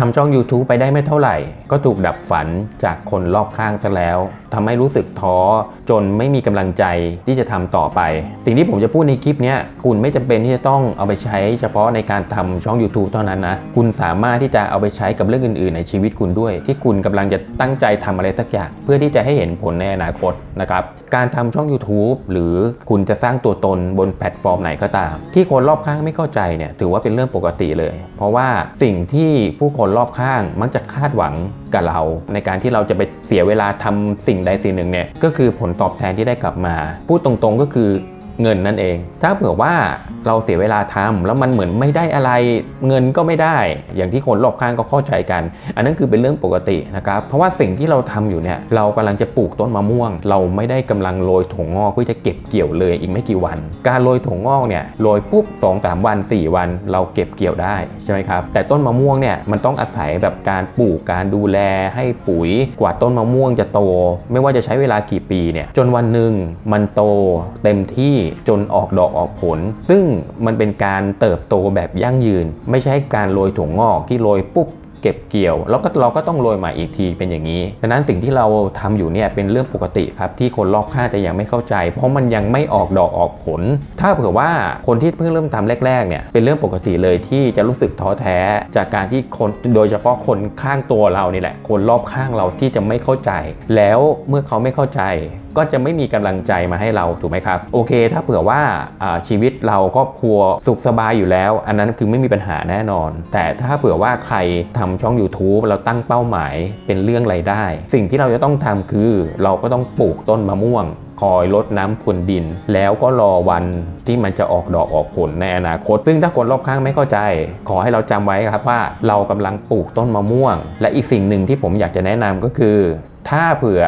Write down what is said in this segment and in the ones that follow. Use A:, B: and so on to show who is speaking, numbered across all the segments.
A: ทำช่อง YouTube ไปได้ไม่เท่าไหร่ ก็ถูกดับฝันจากคนรอบข้างซะแล้วทำให้รู้สึกท้อจนไม่มีกำลังใจที่จะทำต่อไป สิ่งที่ผมจะพูดในคลิปนี้คุณไม่จำเป็นที่จะต้องเอาไปใช้เฉพาะในการทำช่อง YouTube เท่านั้นนะคุณสามารถที่จะเอาไปใช้กับเรื่องอื่น ๆ ในชีวิตคุณด้วย ที่คุณกำลังจะตั้งใจทำอะไรสักอย่าง เพื่อที่จะให้เห็นผลในอนาคตนะครับการทำช่อง YouTube หรือคุณจะสร้างตัวตนบนแพลตฟอร์มไหนก็ตาม ที่คนรอบข้างไม่เข้าใจเนี่ยถือว่าเป็นเรื่องปกติเลย เพราะว่าสิ่งที่ผู้คนรอบข้างมักจะคาดหวังกับเรา ในการที่เราจะไปเสียเวลาทำสิ่งใดสิ่งหนึ่งเนี่ยก็คือผลตอบแทนที่ได้กลับมา พูดตรงๆก็คือ เงินนั่นเอง ถ้าเผื่อว่าเราเสียเวลาทำแล้วมันเหมือนไม่ได้อะไร เงินก็ไม่ได้ อย่างที่คนรอบข้างก็เข้าใจกัน อันนั้นคือเป็นเรื่องปกตินะครับ เพราะว่าสิ่งที่เราทำอยู่เนี่ย เรากำลังจะปลูกต้นมะม่วง เราไม่ได้กำลังโรยถั่วงอกเพื่อจะเก็บเกี่ยวเลยอีกไม่กี่วัน การโรยถั่วงอกเนี่ยโรยปุ๊บ2อสาวัน 4 วัน เราเก็บเกี่ยวได้ใช่ไหมครับ แต่ต้นมะม่วงเนี่ยมันต้องอาศัยแบบการปลูกการดูแลให้ปุ๋ยกว่าต้นมะม่วงจะโต ไม่ว่าจะใช้เวลากี่ปีเนี่ยจนวันหนึ่งมันโตเต็มที่จนออกดอกออกผล ซึ่งมันเป็นการเติบโตแบบยั่งยืน ไม่ใช่การโรยถั่วงอกที่โรยปุ๊บเก็บเกี่ยว แล้วก็เราก็ต้องโรยใหม่อีกทีเป็นอย่างนี้ดังนั้นสิ่งที่เราทำอยู่เนี่ยเป็นเรื่องปกติครับที่คนรอบข้างจะยังไม่เข้าใจ เพราะมันยังไม่ออกดอกออกผล ถ้าเผื่อว่าคนที่เพิ่งเริ่มทำแรกๆเนี่ยเป็นเรื่องปกติเลยที่จะรู้สึกท้อแท้จากการที่คนโดยเฉพาะคนข้างตัวเรานี่แหละ คนรอบข้างเราที่จะไม่เข้าใจ แล้วเมื่อเขาไม่เข้าใจ ก็จะไม่มีกำลังใจมาให้เราถูกไหมครับ โอเค ถ้าเผื่อว่าชีวิตเราครอบครัวสุขสบายอยู่แล้ว อันนั้นคือไม่มีปัญหาแน่นอน แต่ถ้าเผื่อว่าใครทำช่อง YouTube เราตั้งเป้าหมายเป็นเรื่องไรายได้ สิ่งที่เราจะต้องทำคือเราก็ต้องปลูกต้นมะม่วงคอยลดน้ำพรวนดิน แล้วก็รอวันที่มันจะออกดอกออกผลในอนาคต ซึ่งถ้าคนรอบข้างไม่เข้าใจ ขอให้เราจำไว้ครับว่าเรากำลังปลูกต้นมะม่วง และอีกสิ่งหนึ่งที่ผมอยากจะแนะนำก็คือ ถ้าเผื่อ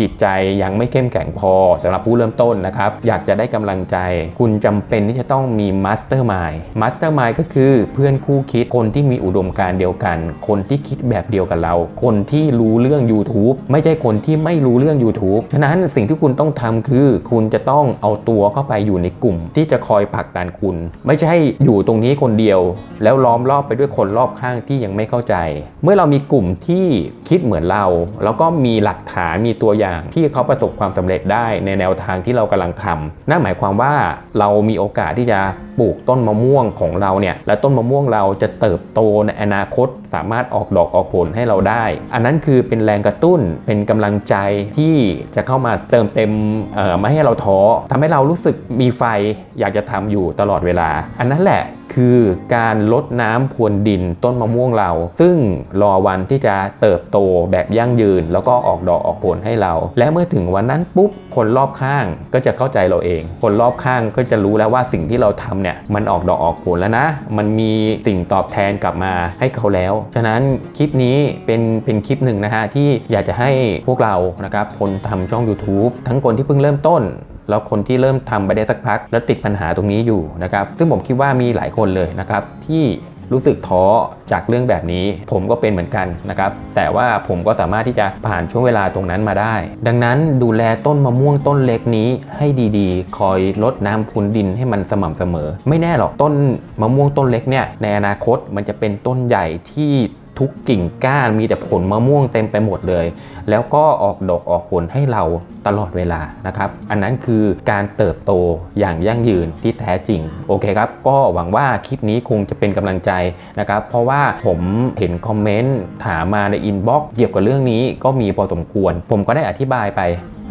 A: จิตใจยังไม่เข้มแข็งพอสำหรับผู้เริ่มต้นนะครับ อยากจะได้กำลังใจ คุณจำเป็นที่จะต้องมีมาสเตอร์มายมาสเตอร์มายก็คือเพื่อนคู่คิดคนที่มีอุดมการณ์เดียวกัน คนที่คิดแบบเดียวกับเรา คนที่รู้เรื่อง YouTube ไม่ใช่คนที่ไม่รู้เรื่อง YouTube ฉะนั้นสิ่งที่คุณต้องทำคือ คุณจะต้องเอาตัวเข้าไปอยู่ในกลุ่ม ที่จะคอยผลักดันคุณ ไม่ใช่อยู่ตรงนี้คนเดียว แล้วล้อมรอบไปด้วยคนรอบข้างที่ยังไม่เข้าใจ เมื่อเรามีกลุ่มที่คิดเหมือนเรา แล้วก็มีหลักฐานมีตัวอย่างที่เขาประสบความสำเร็จได้ในแนวทางที่เรากำลังทำนั่นหมายความว่าเรามีโอกาสที่จะปลูกต้นมะม่วงของเราเนี่ยและต้นมะม่วงเราจะเติบโตในอนาคต สามารถออกดอกออกผลให้เราได้ อันนั้นคือเป็นแรงกระตุ้นเป็นกำลังใจที่จะเข้ามาเติมเต็มไม่ให้เราท้อทำให้เรารู้สึกมีไฟอยากจะทำอยู่ตลอดเวลา อันนั้นแหละ คือการลดน้ำพรวนดินต้นมะม่วงเรา ซึ่งรอวันที่จะเติบโตแบบยั่งยืน แล้วก็ออกดอกออกผลให้เรา และเมื่อถึงวันนั้นปุ๊บคนรอบข้างก็จะเข้าใจเราเอง คนรอบข้างก็จะรู้แล้วว่าสิ่งที่เราทำเนี่ยมันออกดอกออกผลแล้วนะ มันมีสิ่งตอบแทนกลับมาให้เขาแล้ว ฉะนั้นคลิปนี้เป็นเป็นคลิปหนึ่งนะฮะที่อยากจะให้พวกเรานะครับคนทำช่อง YouTube ทั้งคนที่เพิ่งเริ่มต้น แล้วคนที่เริ่มทำไปได้สักพัก แล้วติดปัญหาตรงนี้อยู่นะครับซึ่งผมคิดว่ามีหลายคนเลยนะครับที่รู้สึกท้อจากเรื่องแบบนี้ ผมก็เป็นเหมือนกันนะครับ แต่ว่าผมก็สามารถที่จะผ่านช่วงเวลาตรงนั้นมาได้ ดังนั้นดูแลต้นมะม่วงต้นเล็กนี้ให้ดีๆ คอยลดน้ำพรวนดินให้มันสม่ำเสมอ ไม่แน่หรอกต้นมะม่วงต้นเล็กเนี่ยในอนาคตมันจะเป็นต้นใหญ่ที่ ทุกกิ่งก้านมีแต่ผลมะม่วงเต็มไปหมดเลย แล้วก็ออกดอกออกผลให้เราตลอดเวลานะครับ อันนั้นคือการเติบโตอย่างยั่งยืนที่แท้จริง โอเคครับ ก็หวังว่าคลิปนี้คงจะเป็นกำลังใจนะครับ เพราะว่าผมเห็นคอมเมนต์ถามมาในอินบ็อกซ์เกี่ยวกับเรื่องนี้ก็มีพอสมควร ผมก็ได้อธิบายไป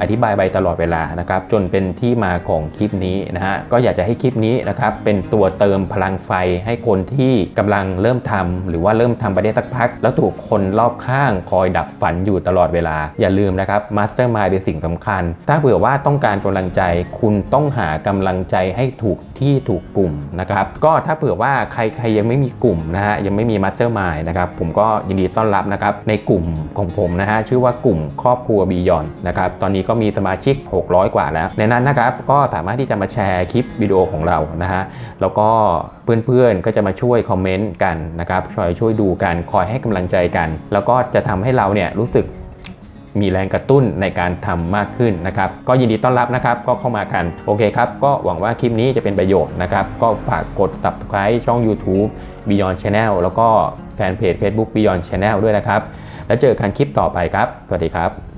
A: อธิบายไปตลอดเวลานะครับ จนเป็นที่มาของคลิปนี้นะฮะก็อยากจะให้คลิปนี้นะครับเป็นตัวเติมพลังไฟให้คนที่กำลังเริ่มทำหรือว่าเริ่มทำไปได้สักพัก แล้วถูกคนรอบข้างคอยดับฝันอยู่ตลอดเวลา อย่าลืมนะครับมาสเตอร์มายเป็นสิ่งสำคัญ ถ้าเผื่อว่าต้องการกำลังใจ คุณต้องหากำลังใจให้ถูกที่ถูกกลุ่มนะครับก็ถ้าเผื่อว่าใครใครยังไม่มีกลุ่มนะฮะยังไม่มีมาสเตอร์มายนะครับผมก็ยินดีต้อนรับนะครับในกลุ่มของผมนะฮะชื่อว่ากลุ่มครอบครัวบียอนนะครับตอนนี้ก็มีสมาชิก 600 กว่าแล้ว ในนั้นนะครับก็สามารถที่จะมาแชร์คลิปวิดีโอของเรานะฮะแล้วก็เพื่อนๆก็จะมาช่วยคอมเมนต์กันนะครับช่วยช่วยดูกันคอยให้กำลังใจกัน แล้วก็จะทำให้เราเนี่ยรู้สึกมีแรงกระตุ้นในการทำมากขึ้นนะครับ ก็ยินดีต้อนรับนะครับ ก็เข้ามากันโอเคครับ ก็หวังว่าคลิปนี้จะเป็นประโยชน์นะครับ ก็ฝากกด subscribe ช่อง YouTube Beyond Channel แล้วก็แฟนเพจ Facebook Beyond Channel ด้วยนะครับ แล้วเจอกันคลิปต่อไปครับ สวัสดีครับ